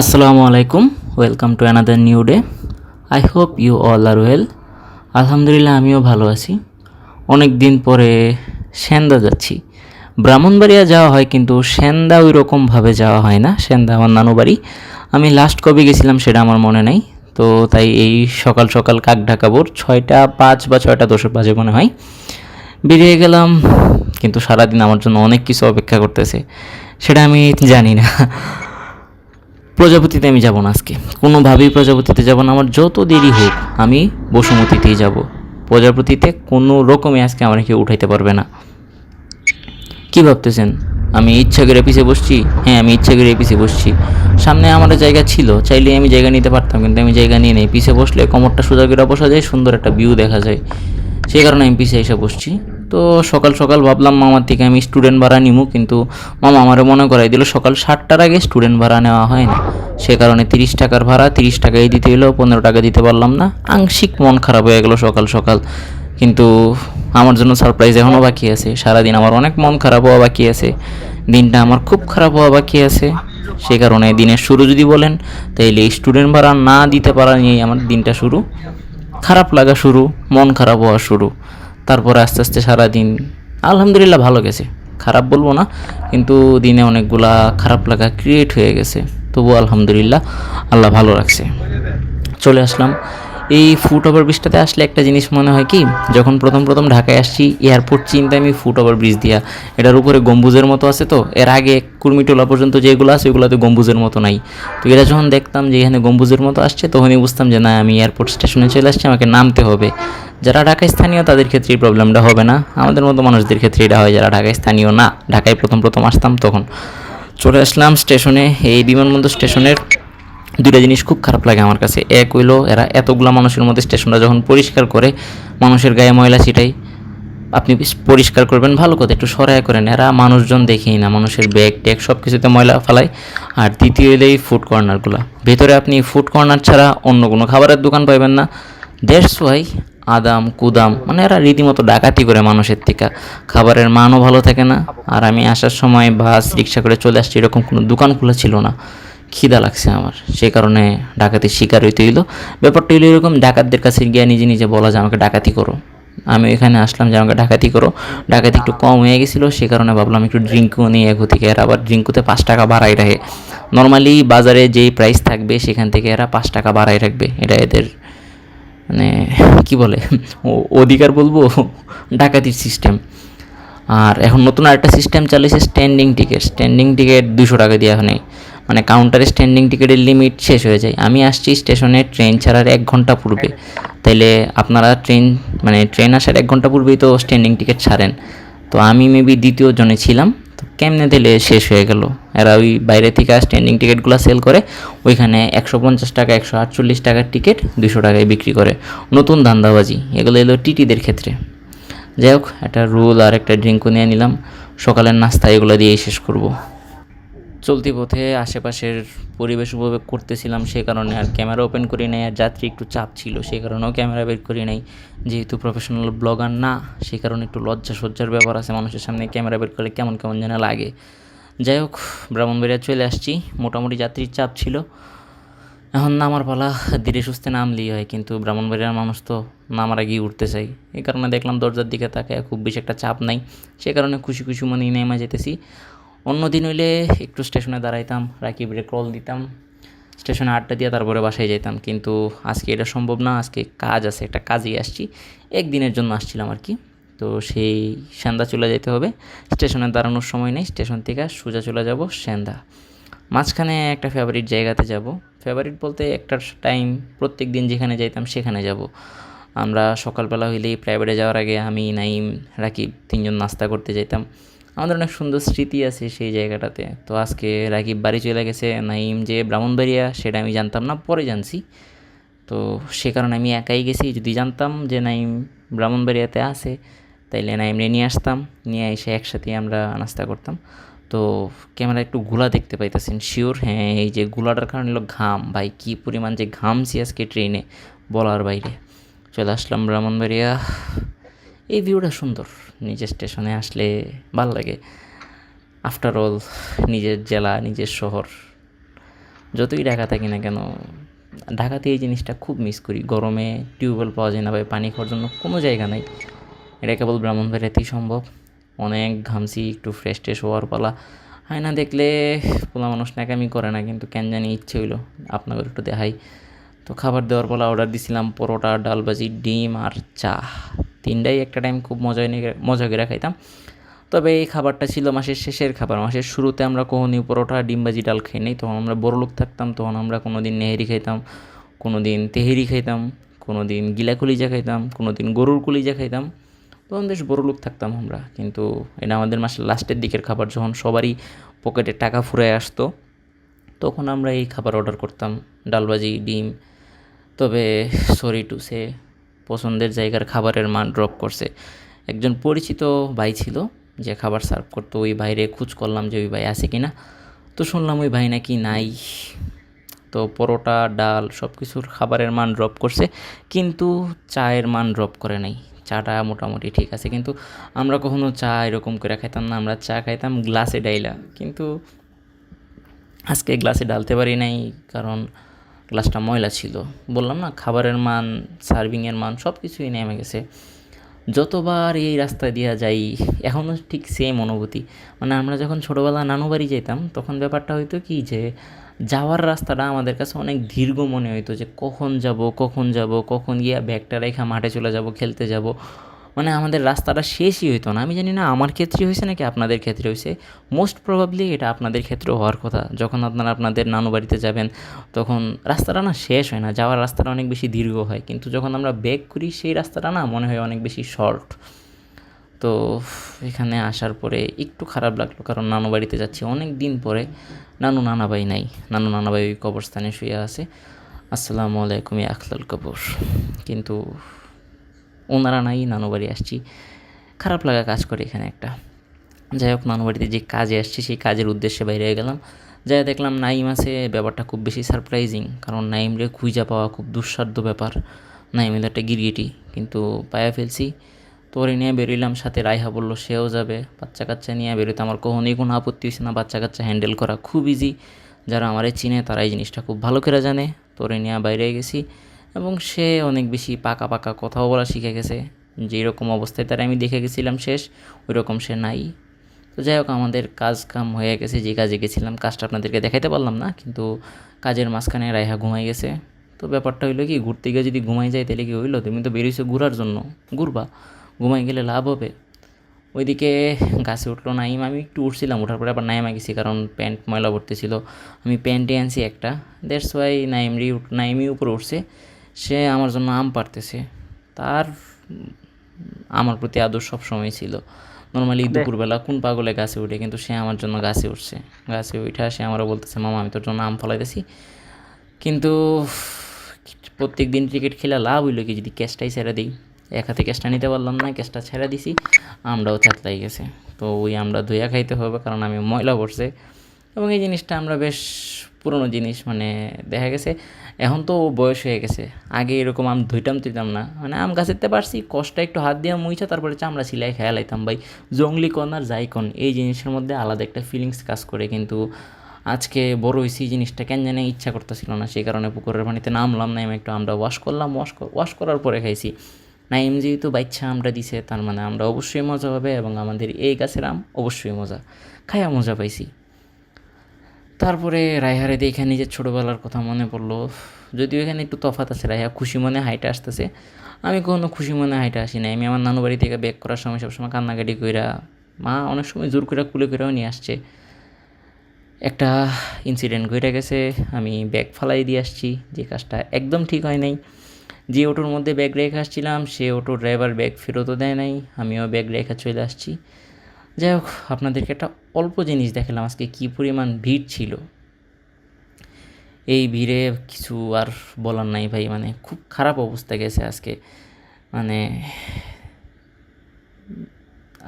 আসসালামু আলাইকুম welcome to another new day I hope you all are well আলহামদুলিল্লাহ আমিও ভালো আছি। অনেক দিন পরে সেন্দা যাচ্ছি। ব্রাহ্মণবাড়িয়া যাওয়া হয় কিন্তু সেন্দা ওই রকমভাবে যাওয়া হয় না। সেন্দা আমার নানু বাড়ি। আমি লাস্ট কবে গেছিলাম, সেটা আমার মনে নেই। তো তাই এই সকাল সকাল কাক ঢাকাবোর ছয়টা পাঁচ বা ছয়টা দশের বাজে মনে হয়। বেরিয়ে গেলাম, কিন্তু সারাদিন আমার জন্য অনেক কিছু অপেক্ষা করতেছে। সেটা আমি জানি না। প্রজাপতিতে আমি যাব না আজকে। কোনোভাবেই প্রজাপতিতে যাব না। আমার যত দেরি হোক, আমি বসুমতিতেই যাব। প্রজাপতিতে কোনো রকমে আজকে আমার কেউ উঠাইতে পারবে না। কি ভাবতেছেন? আমি ইচ্ছা করে পিছিয়ে বসছি? হ্যাঁ আমি ইচ্ছা করে পিছিয়ে বসছি। সামনে আমার জায়গা ছিল চাইলে আমি জায়গা নিতে পারতাম, কিন্তু আমি জায়গা নিয়ে নেই। পিছিয়ে বসলে কোমরটা সোজা করে বসা যায়, সুন্দর একটা ভিউ দেখা যায়। সেই কারণে পিছিয়ে এসে বসছি। তো সকাল সকাল ভাবলাম মামার থেকে আমি স্টুডেন্ট ভাড়া নিমু, কিন্তু মামা আমারে মনে করাই দিল সকাল সাতটার আগে স্টুডেন্ট ভাড়া নেওয়া হয় না। সে কারণে তিরিশ টাকার ভাড়া, তিরিশ টাকাই দিতে হলো, পনেরো টাকা দিতে পারলাম না। আংশিক মন খারাপ হয়ে গেল সকাল সকাল। কিন্তু আমার জন্য সারপ্রাইজ এখনও বাকি আছে। সারাদিন আমার অনেক মন খারাপ হওয়া বাকি আছে। দিনটা আমার খুব খারাপ হওয়া বাকি আছে। সে কারণে দিনের শুরু যদি বলেন, তাইলে স্টুডেন্ট ভাড়া না দিতে পারা নিয়েই আমার দিনটা শুরু। খারাপ লাগা শুরু, মন খারাপ হওয়া শুরু। তারপরে আস্তে আস্তে সারাদিন আলহামদুলিল্লাহ ভালো গেছে। খারাপ বলব না, কিন্তু দিনে অনেকগুলা খারাপ লাগা ক্রিয়েট হয়ে গেছে। তবু আলহামদুলিল্লাহ আল্লাহ ভালো রাখছে। চলে আসলাম। এই ফুট ওভার ব্রিজটাতে আসলে একটা জিনিস মনে হয় কি, যখন প্রথম প্রথম ঢাকায় আসছি এয়ারপোর্ট চিন্তা আমি ফুট ওভার ব্রিজ দিয়া। এটার উপরে গম্বুজের মতো আছে তো, এর আগে কুর্মিটোলা পর্যন্ত যেগুলো আছে, ওগুলোতে গম্বুজের মতো নাই। তো এটা যখন দেখতাম যে এখানে গম্বুজের মতো আসছে, তখনই বুঝতাম যে না, আমি এয়ারপোর্ট স্টেশনে চলে আসছি, আমাকে নামতে হবে। যারা ঢাকায় স্থানীয়, তাদের ক্ষেত্রে এই প্রবলেমটা হবে না। আমাদের মতো মানুষদের ক্ষেত্রে এটা হয়, যারা ঢাকায় স্থানীয় না। ঢাকায় প্রথম প্রথম আসতাম তখন। চলে আসলাম স্টেশনে এই বিমানবন্দর স্টেশনের দুইটা জিনিস খুব খারাপ লাগে আমার কাছে। এক হইল, এরা এতগুলো মানুষের মধ্যে স্টেশনটা যখন পরিষ্কার করে, মানুষের গায়ে ময়লা ছিটাই আপনি পরিষ্কার করবেন, ভালো কথা, একটু সরাই করেন। এরা মানুষজন দেখেই না, মানুষের ব্যাগ ট্যাগ সব কিছুতে ময়লা ফেলায়। আর দ্বিতীয় এই ফুড কর্নারগুলো ভেতরে আপনি ফুড কর্নার ছাড়া অন্য কোনো খাবারের দোকান পাইবেন না। দ্যাটস ওয়াই আদাম, কুদাম মানে এরা রীতিমতো ডাকাতি করে মানুষের থেকে। খাবারের মানও ভালো থাকে না। আর আমি আসার সময় বাস, রিক্সা করে চলে আসছি, এরকম কোনো দোকান খোলা ছিল না। খিদা লাগছে আমার। সেই কারণে ডাকাতির শিকার হইতে হইল। ব্যাপারটা হইল এরকম, ডাকাতদের কাছে গিয়ে নিজে নিজে বলা যে আমাকে ডাকাতি করো। আমি এখানে আসলাম যে আমাকে ডাকাতি করো। ডাকাতি একটু কম হয়ে গেছিল, সে কারণে ভাবলাম একটু ড্রিঙ্কও নিয়ে এগো থেকে এরা আবার ড্রিঙ্কুতে পাঁচ টাকা বাড়াই রাখে। নর্মালি বাজারে যেই প্রাইস থাকবে, সেখান থেকে এরা পাঁচ টাকা বাড়াই রাখবে। এটা এদের মানে কি বলে অধিকার বলব, ডাকাতির সিস্টেম আর এখন নতুন আরেকটা সিস্টেম চালিয়েছে স্ট্যান্ডিং টিকিট স্ট্যান্ডিং টিকিট দুশো টাকা দিয়ে এখন মানে কাউন্টারে স্ট্যান্ডিং টিকিটের লিমিট শেষ হয়ে যায়। আমি আসছি স্টেশনে ট্রেন ছাড়ার এক ঘণ্টা পূর্বে। তাইলে আপনারা ট্রেন মানে ট্রেন আসার এক ঘণ্টা পূর্বেই তো স্ট্যান্ডিং টিকিট ছাড়েন। তো আমি মেবি দ্বিতীয় জনে ছিলাম। তো কেমনে দিলে শেষ হয়ে গেল? এরা ওই বাইরে থেকে স্ট্যান্ডিং টিকিটগুলো সেল করে, ওইখানে একশো পঞ্চাশ টাকা, একশো আটচল্লিশ টাকার টিকিট দুশো টাকায় বিক্রি করে। নতুন ধান্দাবাজি। এগুলো এলো টিটিদের ক্ষেত্রে। যাই হোক, একটা রোল আর একটা ড্রিঙ্কও নিয়ে নিলাম। সকালের নাস্তা এগুলো দিয়েই শেষ করব। চলতি পথে আশেপাশের পরিবেশ উপভোগ করতেছিলাম সেই কারণে আর ক্যামেরা ওপেন করি নাই আর যাত্রী একটু চাপ ছিল সেই কারণেও ক্যামেরা বের করি নাই। যেহেতু প্রফেশনাল ব্লগার না সেই কারণে একটু লজ্জা সজ্জার ব্যাপার আছে, মানুষের সামনে ক্যামেরা বের করলে কেমন কেমন যেন লাগে। যাই হোক, ব্রাহ্মণবাড়িয়া চলে আসছি, মোটামুটি যাত্রীর চাপ ছিল। এখন নামার পালা ধীরে সুস্থে নামলেই হয়, কিন্তু ব্রাহ্মণবাড়িয়ার মানুষ তো নামার আগেই উঠতে চাই। এই কারণে দেখলাম দরজার দিকে তাকায় খুব বেশি একটা চাপ নাই, সে কারণে খুশি খুশি মনে নেমে যেতেছি। অন্য দিন হইলে একটু স্টেশনে দাঁড়াইতাম, রাকিবরে কল দিতাম, স্টেশনে আড্ডা দিয়ে তারপরে বাসায় যেতাম কিন্তু আজকে এটা সম্ভব না, আজকে কাজ আছে, একটা কাজেই আসছি। একদিনের জন্য আসছিলাম আর কি। তো সেই সন্ধ্যা চলে যেতে হবে। স্টেশনে দাঁড়ানোর সময় নেই, স্টেশন থেকে সোজা চলে যাব সন্ধ্যা মাঝখানে একটা ফেভারিট জায়গাতে যাব। ফেভারিট বলতে একটা টাইম প্রত্যেক দিন যেখানে যাইতাম সেখানে যাব। আমরা সকালবেলা হইলেই প্রাইভেটে যাওয়ার আগে আমি, নাইম, রাকিব তিনজন নাস্তা করতে যেতাম আমাদের অনেক সুন্দর স্মৃতি আছে সেই জায়গাটাতে। তো আজকে রাকিব বাড়ি চলে গেছে নাইম যে ব্রাহ্মণবাড়িয়া সেটা আমি জানতাম না, পরে জানছি। তো সে কারণে আমি একাই গেছি, যদি জানতাম যে নাইম ব্রাহ্মণবাড়িয়াতে আছে, তাইলে নাইমরে নিয়ে আসতাম, নিয়ে এসে একসাথে আমরা নাস্তা করতাম। তো ক্যামেরা একটু গুলা দেখতে পাইতেছেন, শিওর? হ্যাঁ এই যে গুলাটার কারণে হলো ঘাম। ভাই, কী পরিমাণ যে ঘামছি আজকে ট্রেনে, বলার বাইরে। চলে আসলাম ব্রাহ্মণবাড়িয়া। এই ভিউটা সুন্দর। নিজের স্টেশনে আসলে ভালো লাগে। আফটার অল নিজের জেলা, নিজের শহর, যতই ঢাকা থাকি না কেন, ঢাকাতে এই জিনিসটা খুব মিস করি। গরমে টিউবওয়েল পাওয়া যায় না ভাই পানি খাওয়ার জন্য কোনো জায়গা নাই। এটা কেবল ব্রাহ্মণবাড়িয়াতেই সম্ভব। অনেক ঘামছি, একটু ফ্রেশ ট্রেশ হওয়ার পালা। হয় না দেখলে পোলা মানুষ নাকামি করে না, কিন্তু কেন জানি ইচ্ছে হইল আপনাকে একটু দেখাই। তো খাবার দেওয়ার পালা অর্ডার দিছিলাম, পরোটা ডাল ভাজি ডিম আর চা। তিনটাই একটা টাইম খুব মজা নিয়ে মজা করে খাইতাম। তবে এই খাবারটা ছিল মাসের শেষের খাবার। মাসের শুরুতে আমরা কখনই পরোটা, ডিম ভাজি, ডাল খাই নাই। তখন আমরা বড় লোক থাকতাম, তখন আমরা কোনো দিন নেহেরি খাইতাম কোনো দিন তেহেরি খাইতাম কোনো দিন গিলা কলিজা খাইতাম কোনো দিন গরুর কলিজা খাইতাম। তখন বেশ বড় লোক থাকতাম আমরা। কিন্তু এটা আমাদের মাসের লাস্টের দিকের খাবার, যখন সবারই পকেটে টাকা ফুরায় আসতো, তখন আমরা এই খাবার অর্ডার করতাম। ডালবাজি ডিম। তবে সরি টু সে পছন্দের জায়গার খাবারের মান ড্রপ করছে। একজন পরিচিত ভাই ছিল, যে খাবার সার্ভ করতো, ওই ভাইরে খোঁজ করলাম যে ওই ভাই আছে কি না তো শুনলাম ওই ভাই নাকি নাই। তো পরোটা, ডাল সব কিছুর খাবারের মান ড্রপ করছে, কিন্তু চায়ের মান ড্রপ করে নাই। চাটা মোটামুটি ঠিক আছে, কিন্তু আমরা কখনো চা এরকম করে খাইতাম না। আমরা চা খাইতাম গ্লাসে ডাইলা, কিন্তু আজকে গ্লাসে ডালতে পারি নাই, কারণ গ্লাসটা ময়লা ছিল। বললাম, না, খাবারের মান, সার্ভিংয়ের মান সব কিছুই নেমে গেছে। যতবার এই রাস্তা দিয়া যাই এখনও ঠিক সেম অনুভূতি। মানে আমরা যখন ছোটোবেলা নানু বাড়ি যেতাম, তখন ব্যাপারটা হয়তো কি যে, যাওয়ার রাস্তাটা আমাদের কাছে অনেক দীর্ঘ মনে হইতো যে, কখন যাব কখন যাব, কখন গিয়া ব্যাগটা রেখা মাঠে চলে যাব, খেলতে যাব। মানে আমাদের রাস্তাটা শেষই হইতো না। আমি জানি না আমার ক্ষেত্রে হয়েছে নাকি আপনাদের ক্ষেত্রে হয়েছে। মোস্ট প্রবাবলি এটা আপনাদের ক্ষেত্রে হওয়ার কথা। যখন আপনারা আপনাদের নানু বাড়িতে যাবেন, তখন রাস্তাটা না শেষ হয় না। যাওয়ার রাস্তাটা অনেক বেশি দীর্ঘ হয়। কিন্তু যখন আমরা ব্যাক করি, সেই রাস্তাটা না মনে হয় অনেক বেশি শর্ট তো এখানে আসার পরে একটু খারাপ লাগল। কারণ নানু বাড়িতে যাচ্ছি অনেক দিন পরে। নানু নানাবাই নাই। নানু নানাবাই ওই কবরস্থানে শুয়ে আছে। আসসালামু আলাইকুম আখলাল কবর। কিন্তু ওনারা নাই, নানু বাড়ি আসছি। খারাপ লাগা কাজ করে এখানে একটা। যাই হোক, নানু বাড়িতে যে কাজে আসছি, সেই কাজের উদ্দেশ্যে বাইরে গেলাম। যাই দেখলাম নাইম আছে, ব্যাপারটা খুব বেশি সারপ্রাইজিং কারণ নাইমরে খুঁজা পাওয়া খুব দুঃসাধ্য ব্যাপার। নাইম হলো একটা গিরগিটি, কিন্তু পায়া ফেলছি। তোরে নিয়ে বেরোইলাম, সাথে রাইহা বলল, সেও যাবে। বাচ্চা কাচ্চা নিয়ে বেরোতে আমার কখনোই কোনো আপত্তি হয়েছে না। বাচ্চা কাচ্চা হ্যান্ডেল করা খুব ইজি যারা আমারে চিনে তারা এই জিনিসটা খুব ভালো করে জানে। তোরে নিয়ে বাইরে গেছি। এবং সে অনেক বেশি পাকা পাকা কথাও বলা শিখে গেছে। যেই রকম অবস্থায় তারা আমি দেখে গেছিলাম শেষ, ওই রকম সে নাই। তো যাই হোক, আমাদের কাজ কাম হয়ে গেছে, যে কাজে গেছিলাম, কাজটা আপনাদেরকে দেখাইতে পারলাম না, কিন্তু কাজের মাঝখানে রায়হা ঘুমাই গেছে। তো ব্যাপারটা হইল কি, ঘুরতে গিয়ে যদি ঘুমাই যায় তাহলে কি হইল? তুমি তো বেরিয়েছো ঘুরার জন্য, ঘুরবা? ঘুমাই গেলে লাভ হবে। ওইদিকে গাছে উঠল নাইম, আমি একটু উঠছিলাম ওঠার পরে আবার নাইমা গেছি, কারণ প্যান্ট ময়লা ভর্তি ছিল আমি প্যান্টে আনছি একটা দ্যাটস ওয়াই নাইমরি নাইমি উপরে উঠছে। সে আমার জন্য আম পারতেছে তার আমার প্রতি আদর সবসময় ছিল। নর্মালি দুপুরবেলা কোন পাগলে গাছে উঠে কিন্তু সে আমার জন্য গাছে উঠছে। গাছে উঠে সে আমারও বলতেছে মামা আমি তোর জন্য আম ফলাইতেছি। কিন্তু প্রত্যেক দিন ক্রিকেট খেলা লাভ হইল কি? যদি ক্যাশটাই ছেড়ে দিই। এক হাতে ক্যাশটা নিতে পারলাম না ক্যাশটা ছেড়ে দিছি আমরাও থেতলাই গেছে। তো ওই আমরা ধুইয়া খাইতে হবে কারণ আমি ময়লা পড়ছে এবং এই জিনিসটা আমরা বেশ পুরনো জিনিস মানে দেখা গেছে এখন তো বয়স হয়ে গেছে। আগে এরকম আম ধুইতাম তুইতাম না। মানে আম গাছেতে পারছি, কষ্ট একটু হাত দিয়ে মুইছা, তারপরে চামড়া সিলাই খেয়া লাইতাম। ভাই, জঙ্গলি কন আর জাইকন এই জিনিসের মধ্যে আলাদা একটা ফিলিংস কাজ করে। কিন্তু আজকে বড় হয়েছি জিনিসটা কেন জানে ইচ্ছা করতেছিল না। সেই কারণে পুকুরের পানিতে নামলাম না, আমি একটু আমরা ওয়াশ করলাম। ওয়াশ ওয়াশ করার পরে খাইছি। না নাইম যেহেতু বাচ্চা আমরা দিছে, তার মানে আমরা অবশ্যই মজা হবে এবং আমাদের এই গাছের আম অবশ্যই মজা। খাইয়া মজা পাইছি। তারপরে রায়হারে দেখে নিজের ছোটোবেলার কথা মনে পড়ল। যদিও এখানে একটু তফাত আছে রায়হা খুশি মনে হাইটে আসতেছে। আমি কখনো খুশি মনে হাইটে আসি না আমি আমার নানু বাড়ি থেকে ব্যাক করার সময় সবসময় কান্নাকাটি কইরা, মা অনেক সময় জোর করে কুলে করেও নিয়ে আসছে। একটা ইনসিডেন্ট ঘটে গেছে, আমি ব্যাগ ফালাই দিয়ে আসছি, যে কাজটা একদম ঠিক হয় নাই। যে অটোর মধ্যে ব্যাগ রেখে আসছিলাম, সে অটো ড্রাইভার ব্যাগ ফেরতও দেয় নাই, আমিও ব্যাগ রেখে চলে আসছি। যাই হোক, আপনাদেরকে একটা অল্প জিনিস দেখালাম আজকে, কী পরিমাণ ভিড় ছিল। এই ভিড়ে কিছু আর বলার নাই ভাই মানে খুব খারাপ অবস্থা গেছে আজকে। মানে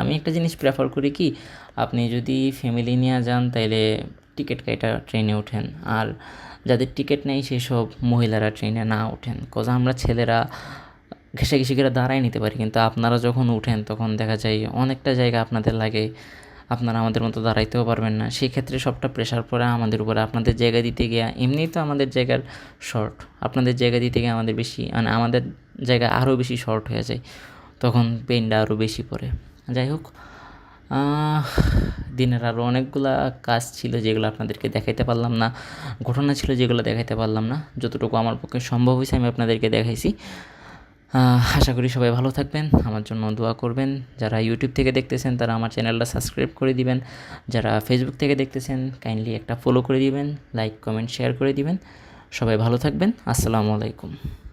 আমি একটা জিনিস প্রেফার করি কি, আপনি যদি ফ্যামিলি নিয়ে যান, তাইলে টিকিট কাইটা ট্রেনে ওঠেন। আর যাদের টিকিট নেই, সেসব মহিলারা ট্রেনে না ওঠেন। কজ আমরা ছেলেরা ঘেঁষাঘেঁষি করে দাঁড়াই নিতে পারি। কিন্তু আপনারা যখন উঠেন, তখন দেখা যায় অনেকটা জায়গা আপনাদের লাগে, আপনারা আমাদের মতো দাঁড়াইতেও পারবেন না। সেই ক্ষেত্রে সবটা প্রেশার পড়ে আমাদের উপরে। আপনাদের জায়গা দিতে গিয়ে, এমনিই তো আমাদের জায়গার শর্ট আপনাদের জায়গা দিতে গিয়ে আমাদের বেশি মানে আমাদের জায়গা আরও বেশি শর্ট হয়ে যায়। তখন পেনটা আরও বেশি পড়ে। যাই হোক দিনের আরও অনেকগুলা কাজ ছিল যেগুলো আপনাদেরকে দেখাইতে পারলাম না। ঘটনা ছিল যেগুলো দেখাইতে পারলাম না। যতটুকু আমার পক্ষে সম্ভব হয়েছে, আমি আপনাদেরকে দেখাইছি। আশা করি সবাই ভালো থাকবেন, আমার জন্য দোয়া করবেন। যারা ইউটিউব থেকে দেখতেছেন, তারা আমার চ্যানেলটা সাবস্ক্রাইব করে দিবেন। যারা ফেসবুক থেকে দেখতেছেন কাইন্ডলি একটা ফলো করে দিবেন লাইক কমেন্ট শেয়ার করে দিবেন। সবাই ভালো থাকবেন, আসসালামু আলাইকুম।